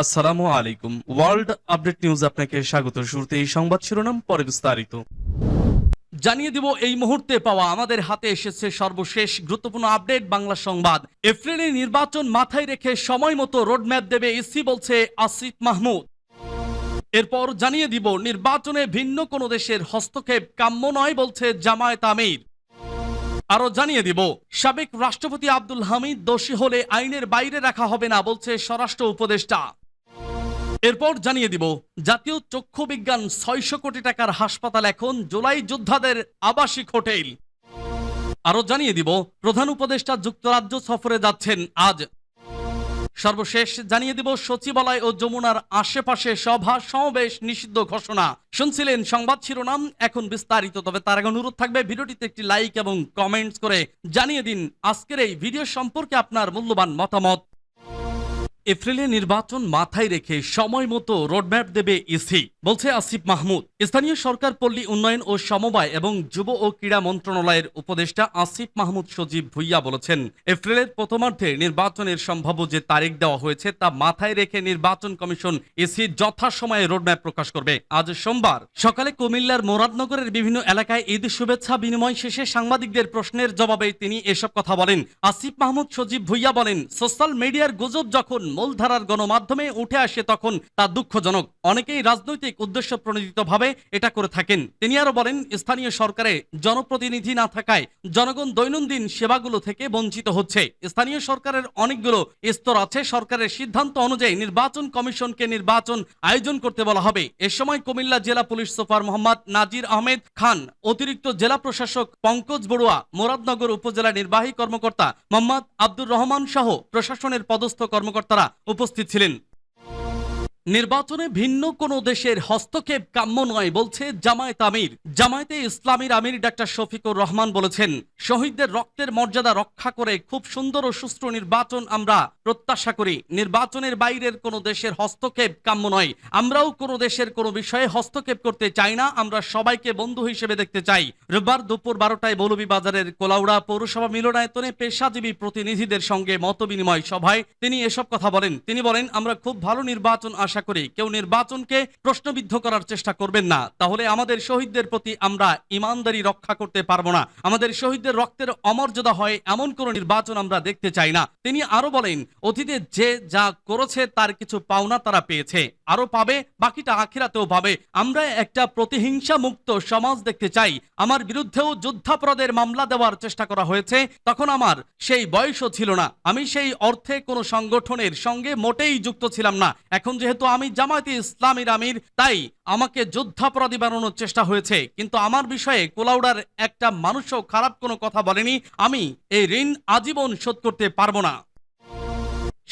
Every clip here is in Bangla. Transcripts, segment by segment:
আসসালামু আলাইকুম। ওয়ার্ল্ড আপডেট নিউজ আপনাকে স্বাগত। শুরুতে এই সংবাদ শিরোনাম, পরে বিস্তারিত। জানিয়ে দিব, এই মুহূর্তে পাওয়া আমাদের হাতে এসেছে সর্বশেষ গুরুত্বপূর্ণ আপডেট, বাংলা সংবাদ। এপ্রিলে নির্বাচন মাথায় রেখে সময় মতো রোডম্যাপ দেবে ইসি বলছে আসিফ মাহমুদ। এরপর জানিয়ে দিব, নির্বাচনে ভিন্ন কোনো দেশের হস্তক্ষেপ কাম্য নয়, বলছে জামায়াত আমির। আরও জানিয়ে দিব, সাবেক রাষ্ট্রপতি আব্দুল হামিদ দোষী হলে আইনের বাইরে রাখা হবে না, বলছে স্বরাষ্ট্র উপদেষ্টা। এরপর জানিয়ে দিব, জাতীয় চক্ষু বিজ্ঞান ছয়শো কোটি টাকার হাসপাতাল এখন জুলাই যোদ্ধাদের আবাসিক হোটেল। আরও জানিয়ে দিব, প্রধান উপদেষ্টা যুক্তরাজ্য সফরে যাচ্ছেন আজ। সর্বশেষ জানিয়ে দিব, সচিবালয় ও যমুনার আশেপাশে সভা সমাবেশ নিষিদ্ধ ঘোষণা। শুনছিলেন সংবাদ শিরোনাম, এখন বিস্তারিত, তবে তার আগে অনুরোধ থাকবে, ভিডিওটিতে একটি লাইক এবং কমেন্টস করে জানিয়ে দিন। আজকের এই ভিডিও সম্পর্কে আপনার মূল্যবান মতামত। এপ্রিলে নির্বাচন মাথায় রেখে সময় মতো রোডম্যাপ দেবে ইসি। বলছে আসিফ মাহমুদ। স্থানীয় সরকার, পল্লী উন্নয়ন ও সমবায় এবং যুব ও ক্রীড়া মন্ত্রণালয়ের উপদেষ্টা আসিফ মাহমুদ সজীব ভুইয়া বলেছেন, এপ্রিলের প্রথমার্ধে নির্বাচনের সম্ভাব্য যে তারিখ দেওয়া হয়েছে তা মাথায় রেখে নির্বাচন কমিশন ইসি যথাসময়ে রোডম্যাপ প্রকাশ করবে। আজ সোমবার সকালে কুমিল্লার মোরাদনগরের বিভিন্ন এলাকায় ঈদ শুভেচ্ছা বিনিময় শেষে সাংবাদিকদের প্রশ্নের জবাবে তিনি এসব কথা বলেন। আসিফ মাহমুদ সজীব ভুইয়া বলেন, সোশ্যাল মিডিয়ার গুজব যখন মূলধারার গণমাধ্যমে উঠে আসে তখন তা দুঃখজনক। অনেকেই রাজনৈতিক উদ্দেশ্য প্রণোদিতভাবে এটা করে থাকেন। তিনি আরও বলেন, স্থানীয় সরকারে জনপ্রতিনিধি না থাকায় জনগণ দৈনন্দিন সেবাগুলো থেকে বঞ্চিত হচ্ছে। স্থানীয় সরকারের অনেকগুলো স্তর আছে। সরকারের সিদ্ধান্ত অনুযায়ী নির্বাচন কমিশনকে নির্বাচন আয়োজন করতে বলা হবে। এ সময় কুমিল্লা জেলা পুলিশ সুপার মোহাম্মদ নাজির আহমেদ খান, অতিরিক্ত জেলা প্রশাসক পঙ্কজ বড়ুয়া, মোরাদনগর উপজেলা নির্বাহী কর্মকর্তা মোহাম্মদ আব্দুর রহমান সহ প্রশাসনের পদস্থ কর্মকর্তারা উপস্থিত ছিলেন। নির্বাচনে ভিন্ন কোনো দেশের হস্তক্ষেপ কাম্য নয়, বলছে জামায়াত আমির। জামায়াতে ইসলামীর আমির ডাক্তার শফিকুর রহমান বলেছেন, শহীদদের রক্তের মর্যাদা রক্ষা করে খুব সুন্দর ও সুষ্ঠু নির্বাচন আমরা প্রত্যাশা করি। নির্বাচনের বাইরের কোনো দেশের হস্তক্ষেপ কাম্য নয়। আমরাও কোনো দেশের কোনো বিষয়ে হস্তক্ষেপ করতে চাই না, আমরা সবাইকে বন্ধু হিসেবে দেখতে চাই। রোববার দুপুর বারোটায় মৌলভীবাজারের কোলাউড়া পৌরসভা মিলনায়তনে পেশাজীবী প্রতিনিধিদের সঙ্গে মতবিনিময় সভায় তিনি এসব কথা বলেন। তিনি বলেন, আমরা খুব ভালো নির্বাচন আশা করি কেউ নির্বাচনকে প্রশ্নবিদ্ধ করার চেষ্টা করবেন না। তাহলে আমাদের শহীদদের প্রতি আমরা ইমানদারি রক্ষা করতে পারব না। আমাদের শহীদদের রক্তের অমর্যাদা হয় এমন কোন নির্বাচন আমরা দেখতে চাই না। তিনি আরও বলেন, অতীতে যে যা করেছে তার কিছু পাওনা তারা পেয়েছে। আরও পাবে, বাকিটা আখিরাতেও পাবে। আমরা একটা প্রতিহিংসা মুক্ত সমাজ দেখতে চাই। আমার বিরুদ্ধেও যুদ্ধাপরাধের মামলা দেওয়ার চেষ্টা করা হয়েছে। তখন আমার সেই বয়সও ছিল না। আমি সেই অর্থে কোনো সংগঠনের সঙ্গে মোটেই যুক্ত ছিলাম না। এখন যেহেতু আমি জামায়াতে ইসলামীর আমির, তাই আমাকে যুদ্ধাপরাধী বানানোর চেষ্টা হয়েছে। কিন্তু আমার বিষয়ে কোলাউডার একটা মানুষও খারাপ কোনো কথা বলেনি। আমি এই ঋণ আজীবন শোধ করতে পারব না।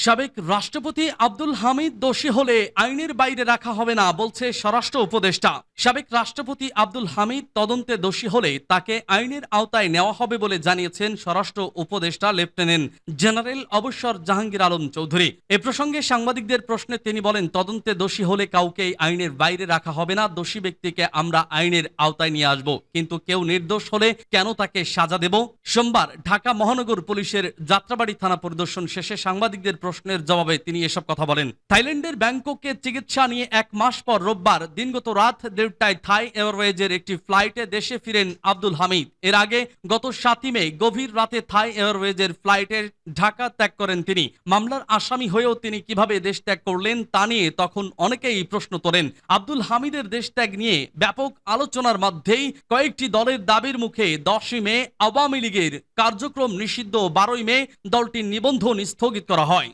সাবেক রাষ্ট্রপতি আব্দুল হামিদ দোষী হলে আইনের বাইরে রাখা হবে না, বলছে স্বরাষ্ট্র উপদেষ্টা। সাবেক রাষ্ট্রপতি আব্দুল হামিদ তদন্তে দোষী হলে তাকে আইনের আওতায় নেওয়া হবে বলে জানিয়েছেন স্বরাষ্ট্র উপদেষ্টা লেফটেন্যান্ট জেনারেল অবসর জাহাঙ্গীর আলম চৌধুরী। এ প্রসঙ্গে সাংবাদিকদের প্রশ্নে তিনি বলেন, তদন্তে দোষী হলে কাউকে আইনের বাইরে রাখা হবে না, দোষী ব্যক্তিকে আমরা আইনের আওতায় নিয়ে আসব। কিন্তু কেউ নির্দোষ হলে কেন তাকে সাজা দেব? সোমবার ঢাকা মহানগর পুলিশের যাত্রাবাড়ি থানা পরিদর্শন শেষে সাংবাদিকদের প্রশ্নের জবাবে তিনি এসব কথা বলেন। থাইল্যান্ডের ব্যাংককে চিকিৎসা নিয়ে এক মাস পর রোববার দিনগত রাত দেড়টায় থাই এয়ারওয়েজের একটি ফ্লাইটে দেশে ফিরেন আব্দুল হামিদ। এর আগে গত সাতই মে গভীর রাতে থাই এয়ারওয়েজের ফ্লাইটে ঢাকা ত্যাগ করেন তিনি। মামলার আসামি হয়েও তিনি কীভাবে দেশ ত্যাগ করলেন তা নিয়ে তখন অনেকেই প্রশ্ন তোলেন। আব্দুল হামিদের দেশ ত্যাগ নিয়ে ব্যাপক আলোচনার মধ্যেই কয়েকটি দলের দাবির মুখে দশই মে আওয়ামী লীগের কার্যক্রম নিষিদ্ধ বারোই মে দলটির নিবন্ধন স্থগিত করা হয়।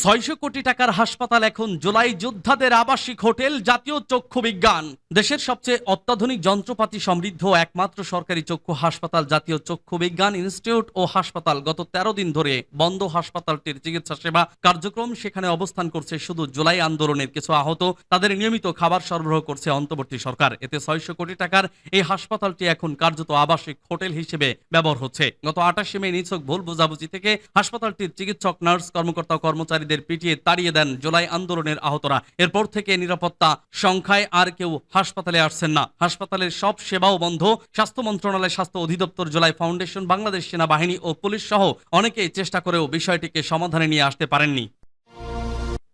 ছয়শো কোটি টাকার হাসপাতাল এখন জুলাই যোদ্ধাদের আবাসিক হোটেল জাতীয় চক্ষু বিজ্ঞান। দেশের সবচেয়ে অত্যাধুনিক যন্ত্রপাতি সমৃদ্ধ একমাত্র সরকারি চক্ষু হাসপাতাল জাতীয় চক্ষু বিজ্ঞান ইনস্টিটিউট ও হাসপাতাল গত তেরো দিন ধরে বন্ধ হাসপাতালটির চিকিৎসা সেবা কার্যক্রম সেখানে অবস্থান করছে শুধু জুলাই আন্দোলনের কিছু আহত। তাদের নিয়মিত খাবার সরবরাহ করছে অন্তর্বর্তী সরকার। এতে ছয়শো কোটি টাকার এই হাসপাতালটি এখন কার্যত আবাসিক হোটেল হিসেবে ব্যবহার হচ্ছে। গত আঠাশে মে নিছক ভুল বোঝাবুঝি থেকে হাসপাতালটির চিকিৎসক, নার্স, কর্মকর্তা ও কর্মচারীদের পিটিয়ে তাড়িয়ে দেন জুলাই আন্দোলনের আহতরা। এরপর থেকে নিরাপত্তা সংখ্যায় আর কেউ হাসপাতালে আসছেন না। হাসপাতালের সব সেবাও বন্ধ। স্বাস্থ্য মন্ত্রণালয় স্বাস্থ্য অধিদপ্তর জুলাই ফাউন্ডেশন, বাংলাদেশ সেনাবাহিনী ও পুলিশ সহ অনেকেই চেষ্টা করেও বিষয়টিকে সমাধানে নিয়ে আসতে পারেননি।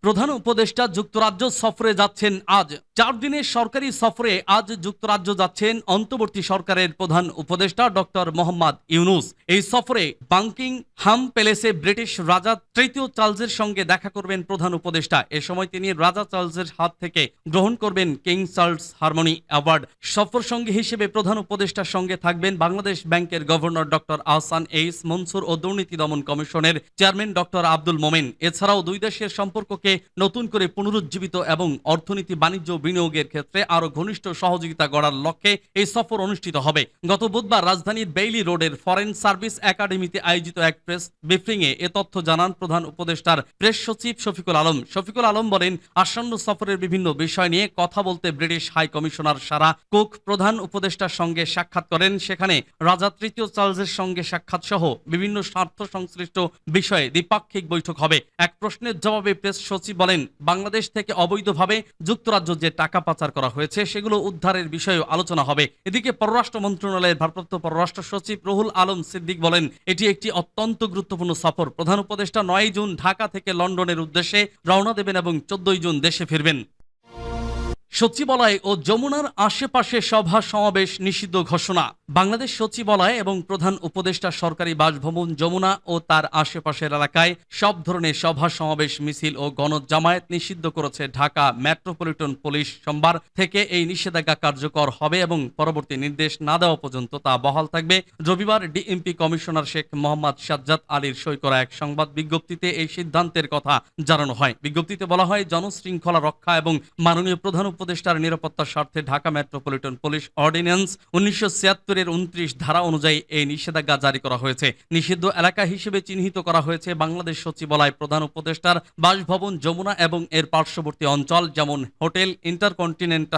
প্রধান উপদেষ্টা যুক্তরাজ্য সফরে যাচ্ছেন আজ। চার দিনের সরকারি সফরে আজ যুক্তরাজ্য যাচ্ছেন অন্তর্বর্তী সরকারের প্রধান উপদেষ্টা ডক্টর মোহাম্মদ ইউনুস। এই সফরে বাংকিং হাম প্যালেসে ব্রিটিশ রাজা তৃতীয় চার্লসের সঙ্গে দেখা করবেন প্রধান উপদেষ্টা। এ সময় তিনি রাজা চার্লসের হাত থেকে গ্রহণ করবেন কিং চার্লস হারমোনি অ্যাওয়ার্ড। সফর সঙ্গী হিসেবে প্রধান উপদেষ্টার সঙ্গে থাকবেন বাংলাদেশ ব্যাংকের governor doctor Ahsan H, Mansur ও দুর্নীতি দমন কমিশনের চেয়ারম্যান ডক্টর আব্দুল মোমেন। এছাড়াও দুই দেশের সম্পর্ককে নতুন করে পুনরুজ্জীবিত এবং অর্থনীতি বাণিজ্য বিনিয়োগের ক্ষেত্রে আরও ঘনিষ্ঠ সহযোগিতা গড়ার লক্ষ্যে এই সফর অনুষ্ঠিত হবে। গত বুধবার রাজধানীর বেইলি রোডের ফরেন সার্ভিস একাডেমিতে আয়োজিত এক প্রেস ব্রিফিংয়ে এ তথ্য জানান প্রধান উপদেষ্টার প্রেস সচিব শফিকুল আলম। শফিকুল আলম বলেন, আসন্ন সফরের বিভিন্ন বিষয় নিয়ে কথা বলতে British high commissioner Sarah Cook প্রধান উপদেষ্টার সঙ্গে সাক্ষাৎ করেন। সেখানে রাজা তৃতীয় চার্লসের সঙ্গে সাক্ষাৎ সহ বিভিন্ন স্বার্থ সংশ্লিষ্ট বিষয়ে দ্বিপাক্ষিক বৈঠক হবে। এক প্রশ্নের জবাবে প্রেস সচিব বলেন, বাংলাদেশ থেকে অবৈধভাবে যুক্তরাজ্য যে টাকা পাচার করা হয়েছে, সেগুলো উদ্ধারের বিষয়েও আলোচনা হবে। এদিকে পররাষ্ট্র মন্ত্রণালয়ের ভারপ্রাপ্ত পররাষ্ট্র সচিব রুহুল আলম সিদ্দিক বলেন, এটি একটি অত্যন্ত গুরুত্বপূর্ণ সফর। প্রধান উপদেষ্টা নয় জুন ঢাকা থেকে লন্ডনের উদ্দেশ্যে রওনা দেবেন এবং চোদ্দই জুন দেশে ফিরবেন। সচিবালয় ও যমুনার আশেপাশে সভা সমাবেশ নিষিদ্ধ ঘোষণা। বাংলাদেশ সচিবালয় এবং প্রধান উপদেষ্টা সরকারি বাসভবন যমুনা ও তার আশেপাশের এলাকায় সব ধরনের সভা, সমাবেশ, মিছিল ও গণজামায়াত নিষিদ্ধ করেছে ঢাকা মেট্রোপলিটন পুলিশ সোমবার থেকে এই নিষেধাজ্ঞা কার্যকর হবে এবং পরবর্তী নির্দেশ না দেওয়া পর্যন্ত তা বহাল থাকবে। রবিবার ডিএমপি কমিশনার শেখ মোহাম্মদ সাজ্জাদ আলীর সই করা এক সংবাদ বিজ্ঞপ্তিতে এই সিদ্ধান্তের কথা জানানো হয়। বিজ্ঞপ্তিতে বলা হয়, জনশৃঙ্খলা রক্ষা এবং মাননীয় প্রধান উপদেষ্টার নিরাপত্তার স্বার্থে ঢাকা মেট্রোপলিটন পুলিশ অর্ডিন্যান্স উনিশশো ছিয়াত্তর ছিয়াত্তরের উনত্রিশ ধারা অনুযায়ী এই নিষেধাজ্ঞা জারি করা হয়েছে। নিষিদ্ধ এলাকা হিসেবে চিহ্নিত করা হয়েছে বাংলাদেশ সচিবালয় প্রধান উপদেষ্টার বাসভবন, যমুনা এবং এর পার্শ্ববর্তী অঞ্চল, যেমন হোটেল ইন্টারকন্টিনেন্টাল